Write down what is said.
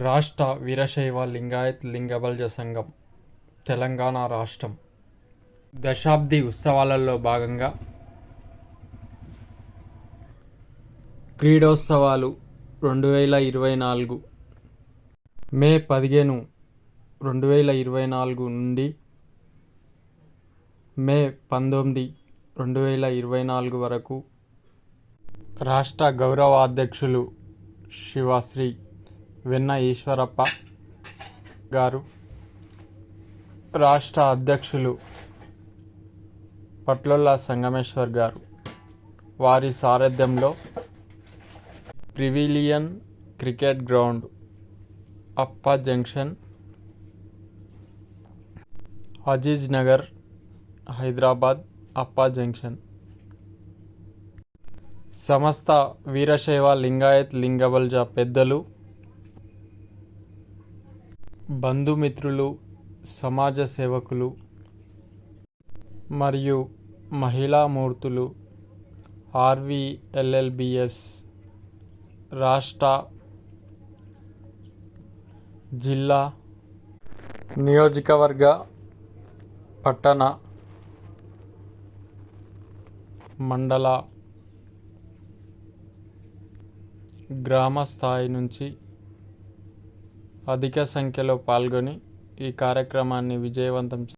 రాష్ట్ర వీరశైవ లింగాయత్ లింగబల్జ సంఘం తెలంగాణ రాష్ట్రం. దశాబ్ది ఉత్సవాలలో భాగంగా క్రీడోత్సవాలు రెండు వేల ఇరవై నాలుగు. మే పదిహేను రెండు వేల ఇరవై నాలుగు నుండి మే పంతొమ్మిది రెండు వేల ఇరవై నాలుగు వరకు రాష్ట్ర గౌరవ అధ్యక్షులు శివశ్రీ వెన్న ఈశ్వరప్ప గారు రాష్ట్ర అధ్యక్షులు పట్లొల్ల సంగమేశ్వర్ గారు. వారి సారథ్యంలో pavilion cricket ground Appa junction Aziz Nagar Hyderabad Appa junction. సమస్త వీరశైవ లింగాయత్ లింగబల్జ పెద్దలు బంధుమిత్రులు సమాజ సేవకులు మరియు మహిళా మూర్తులు ఆర్వీఎల్ఎల్బిఎస్ రాష్ట్ర జిల్లా నియోజకవర్గ పట్టణ మండల గ్రామ స్థాయి నుంచి అధిక సంఖ్యలో పాల్గొని ఈ కార్యక్రమాన్ని విజయవంతం చే